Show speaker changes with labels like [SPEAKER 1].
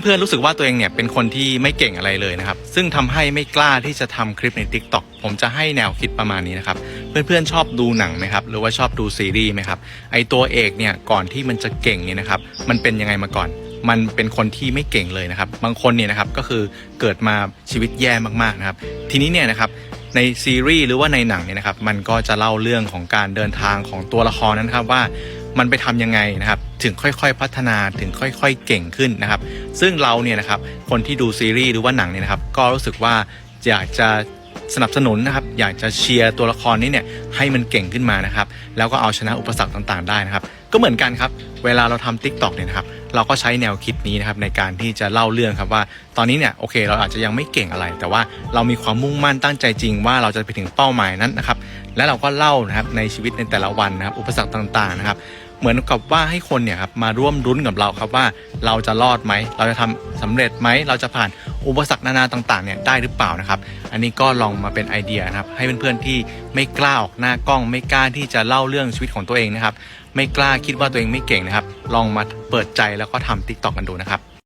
[SPEAKER 1] เพื่อนๆรู้สึกว่าตัวเองเนี่ยเป็นคนที่ไม่เก่งอะไรเลยนะครับ ซึ่งทำให้ไม่กล้าที่จะทำคลิปใน Tik t o อกผมจะให้แนวคิดประมาณนี้นะครับ เพื่อนๆชอบดูหนังไหมครับหรือว่าชอบดูซีรีส์ไหมครับไอตัวเอกเนี่ยก่อนที่มันจะเก่งเนี่ยนะครับมันเป็นยังไงมาก่อนมันเป็นคนที่ไม่เก่งเลยนะครับ บางคนเนี่ยนะครับก็คือเกิดมาชีวิตแย่มากๆนะครับ ทีนี้เนี่ยนะครับในซีรีส์หรือว่าในหนังเนี่ยนะครับ มันก็จะเล่าเรื่องของการเดินทางของตัวละครนั้นครับว่ามันไปทำยังไงนะครับ ถึงค่อยๆ พัฒนาถึงค่อยๆ เก่งขึ้นนะครับ ซึ่งเราเนี่ยนะครับคนที่ดูซีรีส์หรือว่าหนังเนี่ยนะครับ ก็รู้สึกว่าอยากจะสนับสนุนนะครับ อยากจะเชียร์ตัวละครนี้เนี่ยให้มันเก่งขึ้นมานะครับ แล้วก็เอาชนะอุปสรรคต่างๆ ได้นะครับ ก็เหมือนกันครับ เวลาเราทำ Tik t o อกเนี่ยนะครับ เราก็ใช้แนวคิดนี้นะครับในการที่จะเล่าเรื่องครับว่า ตอนนี้เนี่ยโอเค เราอาจจะยังไม่เก่งอะไร แต่ว่าเรามีความมุ่งมั่นตั้งใจจริงว่าเราจะไปถึงเป้าหมายนั้นนะครับ และเราก็เล่านะครับในชีวิตในแต่ละวันนะครับ อุปสรรคต่างๆนะครับ เหมือนกับว่าให้คนเนี่ยครับมาร่วมรุ้นกับเราครับว่าเราจะรอดไหม เราจะทำสำเร็จไหม เราจะผ่านอุปสรรคนานาต่างๆเนี่ยได้หรือเปล่านะครับ อันนี้ก็ลองมาเป็นไอเดียนะครับ ให้เพื่อนๆที่ไม่กล้าออกหน้ากล้อง ไม่กล้าที่จะเล่าเรื่องชีวิตของตัวเองนะครับ ไม่กล้าคิดว่าตัวเองไม่เก่งนะครับ ลองมาเปิดใจแล้วก็ทำติ๊กต็อกกันดูนะครับ